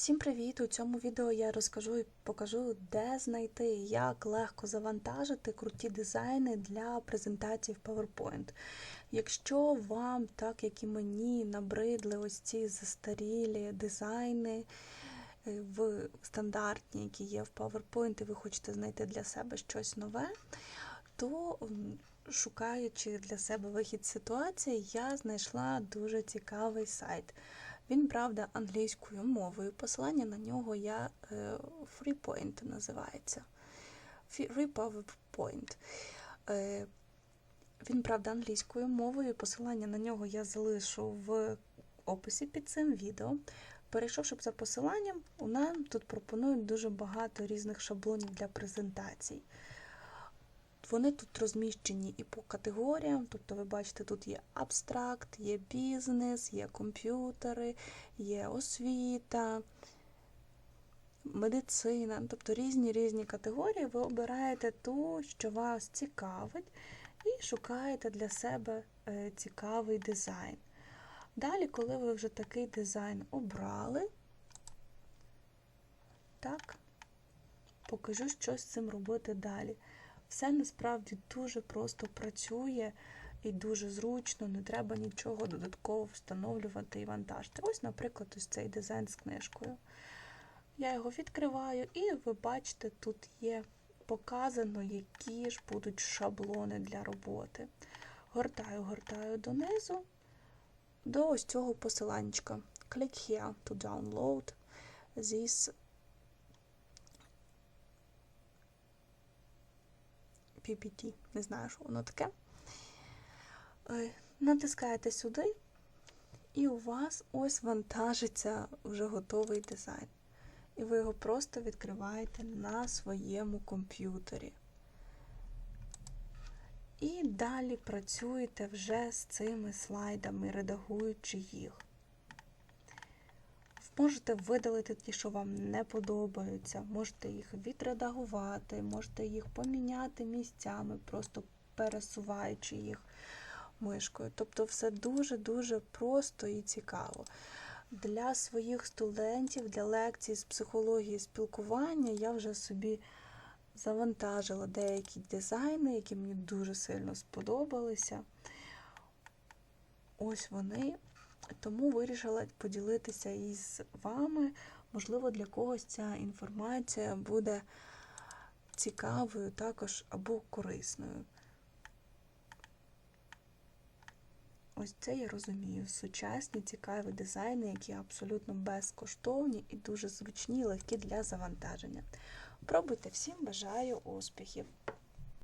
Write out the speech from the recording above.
Всім привіт! У цьому відео я розкажу і покажу, де знайти, як легко завантажити круті дизайни для презентацій в PowerPoint. Якщо вам, так як і мені, набридли ось ці застарілі дизайни е, в стандартні, які є в PowerPoint, і ви хочете знайти для себе щось нове, то шукаючи для себе вихід з ситуації, я знайшла дуже цікавий сайт. Він, правда, англійською мовою. Посилання на нього я е, FreePoint називається. Free PowerPoint. Е, Він, правда, англійською мовою. Посилання на нього я залишу в описі під цим відео. Перейшовши за посиланням, у нам тут пропонують дуже багато різних шаблонів для презентацій. Вони тут розміщені і по категоріям, тобто ви бачите, тут є абстракт, є бізнес, є комп'ютери, є освіта, медицина, тобто різні різні категорії. Ви обираєте ту, що вас цікавить, і шукаєте для себе е, цікавий дизайн. Далі, коли ви вже такий дизайн обрали, так, покажу, що з цим робити далі. Все насправді дуже просто працює і дуже зручно, не треба нічого додатково встановлювати і вантажити. Ось, наприклад, ось цей дизайн з книжкою. Я його відкриваю, і ви бачите, тут є показано, які ж будуть шаблони для роботи. Гортаю, гортаю донизу до ось цього посиланчика. Click here to download this PPT, не знаю, що воно таке. Е, Натискаєте сюди, і у вас ось вантажиться вже готовий дизайн. І ви його просто відкриваєте на своєму комп'ютері. І далі працюєте вже з цими слайдами, редагуючи їх. Можете видалити ті, що вам не подобаються, можете їх відредагувати, можете їх поміняти місцями, просто пересуваючи їх мишкою. Тобто все дуже-дуже просто і цікаво. Для своїх студентів, для лекцій з психології спілкування я вже собі завантажила деякі дизайни, які мені дуже сильно сподобалися. Ось вони. Тому вирішила поділитися із вами. Можливо, для когось ця інформація буде цікавою також або корисною. Ось це я розумію. Сучасні цікаві дизайни, які абсолютно безкоштовні і дуже зручні, легкі для завантаження. Пробуйте всім, бажаю успіхів!